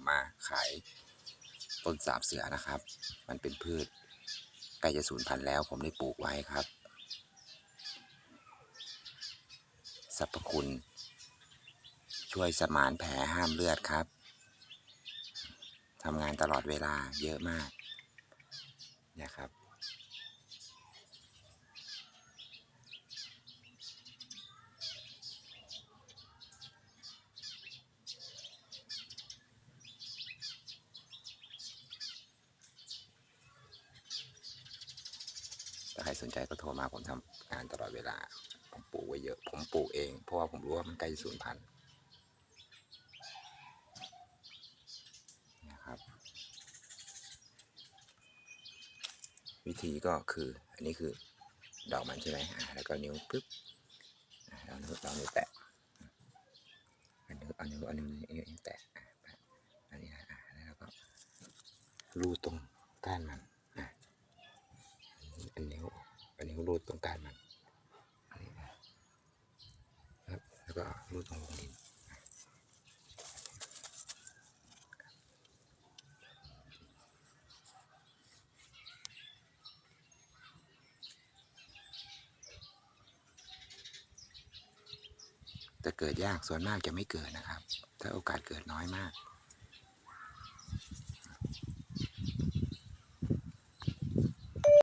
มมาขายต้นสาบเสือนะครับ มันเป็นพืชใกล้จะสูญพันธุ์แล้วผมได้ปลูกไว้ครับสรรพคุณ ช่วยสมานแผลห้ามเลือดครับทำงานตลอดเวลาเยอะมากนะครับาใครสนใจก็โทรมาผมทำงานตลอดเวลา ผมปลูกไว้เยอะ ผมปลูกเอง เพราะว่าผมรู้ว่ามันใกล้สูญพันธุ์นี่ยครับ วิธีก็คือ อันนี้คือดอกมันใช่ไหมแล้วก็นิ้วปึ๊บอ่าเรานิ้วเรานิ้วแตะอันนิ้วเอานิ้วเอานิ้วนิ้วนิ้วแตะอันนี้นะแล้วก็รูตรงก้านมันนิ้วอันนิ้ว รูดตรงกลางมันครับแล้วก็รูดตรงลงดินจะเกิดยากส่วนมากจะไม่เกิดนะครับ ถ้าโอกาสเกิดน้อยมาก